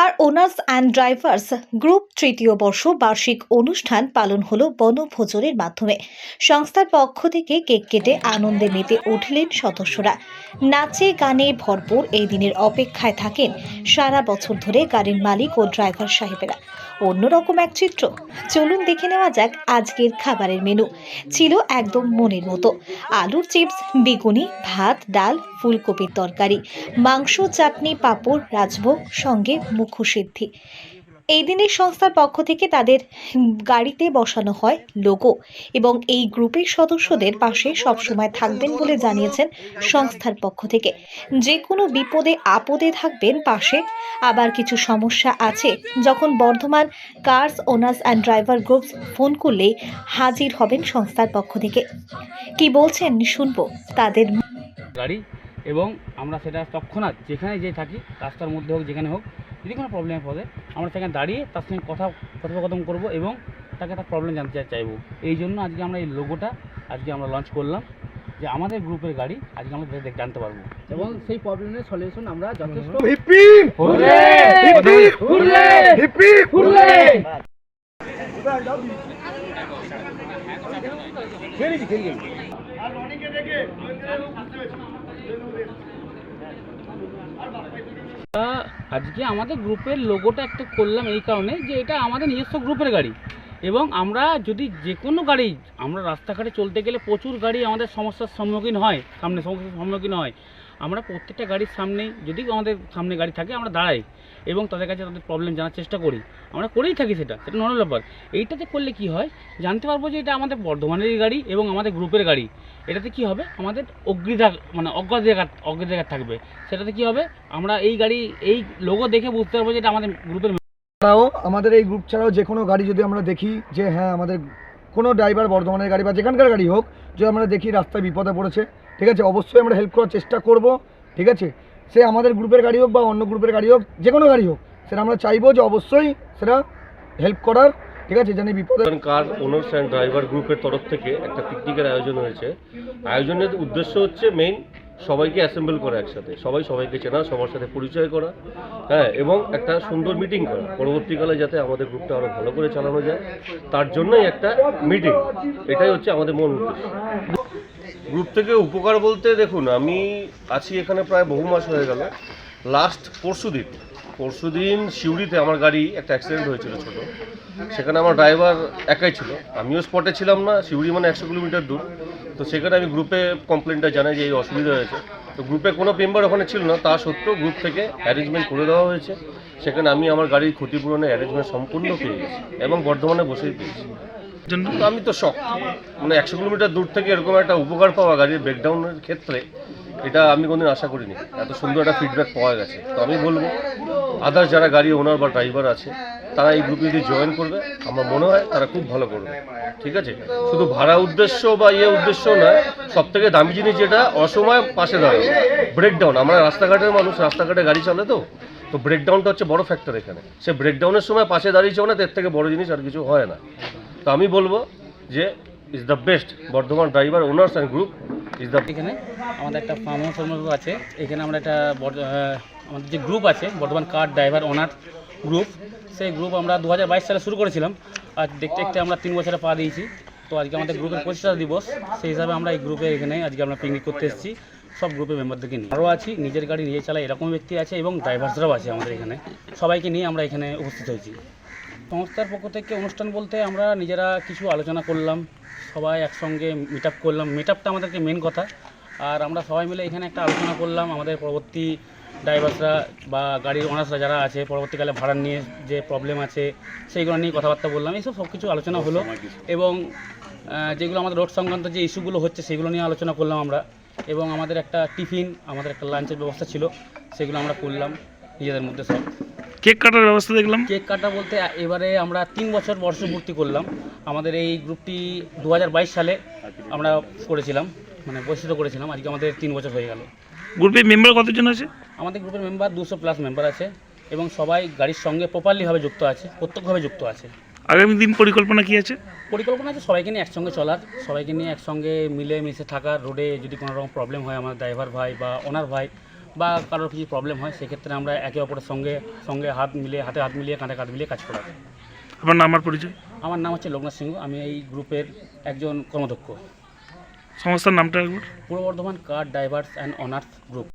Car owners and drivers group তৃতীয় বর্ষ বার্ষিক অনুষ্ঠান পালন হলো বনভোজনের মাধ্যমে। সংস্থার পক্ষ থেকে কেক কেটে আনন্দে মেতে উঠলেন সদস্যরা। নাচে গানে ভরপুর এই দিনের অপেক্ষায় থাকেন সারা বছর ধরে গাড়ির মালিক ও ড্রাইভার সাহেবেরা। অন্যরকম এক চিত্র। চলুন দেখে নেওয়া যাক আজকের খাবারের মেনু। ছিল একদম মনের মতো। আলুর চিপস, বেগুনি, ভাত, ডাল ফুলকপির তরকারি, মাংস, চাটনি, পাঁপড়, রাজভোগ, সঙ্গে মুখসিদ্ধি। এই দিনের সংস্থার পক্ষ থেকে তাদের গাড়িতে বসানো হয় লোগো এবং এই গ্রুপের সদস্যদের পাশে সবসময় থাকবেন বলে জানিয়েছেন সংস্থার পক্ষ থেকে। যে কোনো বিপদে আপদে থাকবেন পাশে। আবার কিছু সমস্যা আছে, যখন Bardhaman cars, owners and driver groups phone করলেই হাজির হবেন সংস্থার পক্ষ থেকে। কি বলছেন, শুনব, তাদের গাড়ি এবং আমরা সেটা তৎক্ষণাৎ যেখানে যে থাকি রাস্তার মধ্যে হোক যেখানে হোক যদি কোনো প্রবলেমে পড়ে আমরা সেখানে দাঁড়িয়ে তার সঙ্গে কথা কথোপকথন করব এবং তাকে তার প্রবলেম জানতে চাইব। এই জন্য আজকে আমরা এই লোগোটা আজকে আমরা লঞ্চ করলাম যে আমাদের গ্রুপের গাড়ি আজকে আমরা দেখ- জানতে পারব। এবং সেই প্রবলেমের সলিউশন আমরা যথেষ্ট hip hip hooray! Hip hip hooray! Hip hip তা আজকে আমাদের গ্রুপের লোগোটা একটা করলাম এই কারণে যে এটা আমাদের নিজস্ব গ্রুপের গাড়ি। এবং আমরা যদি যে কোনো গাড়ি, আমরা রাস্তাঘাটে চলতে গেলে প্রচুর গাড়ি আমাদের সমস্যার সম্মুখীন হয়, সামনে সমস্যার সম্মুখীন হয়। আমরা প্রত্যেকটা গাড়ির সামনেই, যদি আমাদের সামনে গাড়ি থাকে, আমরা দাঁড়াই এবং তাদের কাছে তাদের প্রবলেম জানার চেষ্টা করি। আমরা করেই থাকি সেটা সেটা নর্মাল ব্যাপার। এইটাতে করলে কি হয়, জানতে পারব যে এটা আমাদের বর্ধমানেরই গাড়ি এবং আমাদের গ্রুপের গাড়ি। এটাতে কি হবে, আমাদের অগ্রিধার মানে অগ্রাধিকার অগ্রাধিকার থাকবে। সেটাতে কি হবে, আমরা এই গাড়ি, এই লোগো দেখে বুঝতে পারব যে এটা আমাদের গ্রুপের ছাড়াও, আমাদের এই গ্রুপ ছাড়াও যে কোনো গাড়ি যদি আমরা দেখি যে হ্যাঁ আমাদের কোনো ড্রাইভার, বর্ধমানের গাড়ি বা যেখানকার গাড়ি হোক, যে আমরা দেখি রাস্তায় বিপদে পড়েছে, ঠিক আছে? অবশ্যই আমরা হেল্প করার চেষ্টা করব, ঠিক আছে? সে আমাদের গ্রুপের গাড়ি হোক বা অন্য গ্রুপের গাড়ি হোক, যে কোনো গাড়ি হোক, সেটা আমরা চাইব যে অবশ্যই সেটা হেল্প করার, ঠিক আছে? জানি বিপদে কার ওনার্স অ্যান্ড ড্রাইভার গ্রুপের তরফ থেকে একটা পিকনিকের আয়োজন হয়েছে। আয়োজনের উদ্দেশ্য হচ্ছে মেইন সবাইকে অ্যাসেম্বল করা একসাথে। সবাই সবাইকে চেনা, সবার সাথে পরিচয় করা হ্যাঁ এবং একটা সুন্দর মিটিং করা। পরবর্তীকালে যাতে আমাদের গ্রুপটা আরও ভালো করে চালানো যায়, তার জন্যই একটা মিটিং এটাই হচ্ছে আমাদের মূল উদ্দেশ্য। গ্রুপ থেকে উপকার বলতে দেখুন, আমি আছি এখানে প্রায় বহু মাস হয়ে গেল। লাস্ট পরশু দিন পরশু দিন সিউড়িতে আমার গাড়ি একটা অ্যাক্সিডেন্ট হয়েছিল ছোট। সেখানে আমার ড্রাইভার একাই ছিল। আমিও স্পটে ছিলাম না, সিউড়ি মানে একশো কিলোমিটার দূর। তো সেখানে আমি গ্রুপে কমপ্লেনটা জানাই যে এই অসুবিধা হয়েছে। তো গ্রুপে কোনো মেম্বার ওখানে ছিল না, তা সত্ত্বেও গ্রুপ থেকে অ্যারেঞ্জমেন্ট করে দেওয়া হয়েছে। সেখানে আমি আমার গাড়ির ক্ষতিপূরণের অ্যারেঞ্জমেন্ট সম্পূর্ণ পেয়ে গেছি এবং বর্ধমানে বসেই পেয়েছি আমি তো শখ মানে একশো কিলোমিটার দূর থেকে এরকম একটা উপকার পাওয়া গাড়ির ব্রেকডাউনের ক্ষেত্রে এটা আমি কোনদিন আশা করিনি। এত সুন্দর একটা ফিডব্যাক পাওয়া গেছে। তো আমি বলব আদার্স যারা গাড়ি ওনার বা ড্রাইভার আছে, তারা এই গ্রুপে যদি জয়েন করবে, আমার মনে হয় তারা খুব ভালো করবে। ঠিক আছে? শুধু ভাড়া উদ্দেশ্য বা ইয়ে উদ্দেশ্য নয় সব থেকে দামি জিনিস যেটা, অসময় পাশে দাঁড়ানো ব্রেকডাউন আমরা রাস্তাঘাটের মানুষ, রাস্তাঘাটে গাড়ি চলে তো। তো ব্রেকডাউনটা হচ্ছে বড় ফ্যাক্টর এখানে। সে ব্রেকডাউনের সময় পাশে দাঁড়িয়েছে মানে এর থেকে বড় জিনিস আর কিছু হয় না। তো আমি বলব যে is the best Bardhaman driver owners and group এখানে আমাদের একটা ফার্ম হাউস আছে। এখানে আমরা একটা আমাদের যে গ্রুপ আছে, Bardhaman car driver owner group সেই গ্রুপ আমরা দু হাজার বাইশ সালে শুরু করেছিলাম। আর দেখতে দেখতে আমরা তিন বছরে পা দিয়েছি। তো আজকে আমাদের গ্রুপের প্রতিষ্ঠা দিবস, সেই হিসাবে আমরা এই গ্রুপে এখানে আজকে আমরা পিকনিক করতে এসেছি। সব গ্রুপের মেম্বারদেরকে নিয়ে। আরও আছি, নিজের গাড়ি নিজে চালায় এরকম ব্যক্তি আছে এবং ড্রাইভার্সরাও আছে আমাদের এখানে। সবাইকে নিয়ে আমরা এখানে উপস্থিত হয়েছি। সংস্থার পক্ষ থেকে অনুষ্ঠান বলতে আমরা নিজেরা কিছু আলোচনা করলাম, সবাই একসঙ্গে মিট আপ করলাম। মিট আপটা আমাদেরকে মেন কথা। আর আমরা সবাই মিলে এখানে একটা আলোচনা করলাম, আমাদের পরবর্তী ড্রাইভার্সরা বা গাড়ির ওনার্সরা যারা আছে, পরবর্তীকালে ভাড়া নিয়ে যে প্রবলেম আছে, সেইগুলো নিয়ে কথাবার্তা বললাম। এইসব সব কিছু আলোচনা হলো এবং যেগুলো আমাদের রোড সংক্রান্ত যে ইস্যুগুলো হচ্ছে, সেগুলো নিয়ে আলোচনা করলাম আমরা। এবং আমাদের একটা টিফিন আমাদের একটা লাঞ্চের ব্যবস্থা ছিল, সেগুলো আমরা করলাম নিজেদের মধ্যে সব। কেক কাটার ব্যবস্থা দেখলাম। কেক কাটা বলতে এবারে আমরা তিন বছর বর্ষপূর্তি করলাম। আমাদের এই গ্রুপটি দু হাজার বাইশ সালে আমরা করেছিলাম মানে বৈশিষ্ট্য করেছিলাম। আজকে আমাদের তিন বছর হয়ে গেল। গ্রুপে মেম্বার কতজন আছে? আমাদের গ্রুপের মেম্বার দুশো প্লাস মেম্বার আছে এবং সবাই গাড়ির সঙ্গে প্রপারলিভাবে যুক্ত আছে প্রত্যক্ষভাবে যুক্ত আছে। আগামী দিন পরিকল্পনা কি আছে? পরিকল্পনা আছে সবাইকে নিয়ে একসঙ্গে চলার সবাইকে নিয়ে একসঙ্গে মিলে মিশে থাকার। রোডে যদি কোনো রকম প্রবলেম হয় আমার ড্রাইভার ভাই বা ওনার ভাই বা কারোর কিছু প্রবলেম হয় সেক্ষেত্রে আমরা একে অপরের সঙ্গে সঙ্গে হাত মিলিয়ে হাতে হাত মিলিয়ে কাঁধে কাঁধ মিলিয়ে কাজ করা। আপনার নাম আর পরিচয়? আমার নাম হচ্ছে লোকনাথ সিংহ আমি এই গ্রুপের একজন কর্মদক্ষ সংস্থার নামটা একবার? Purba Bardhaman car drivers and owners group.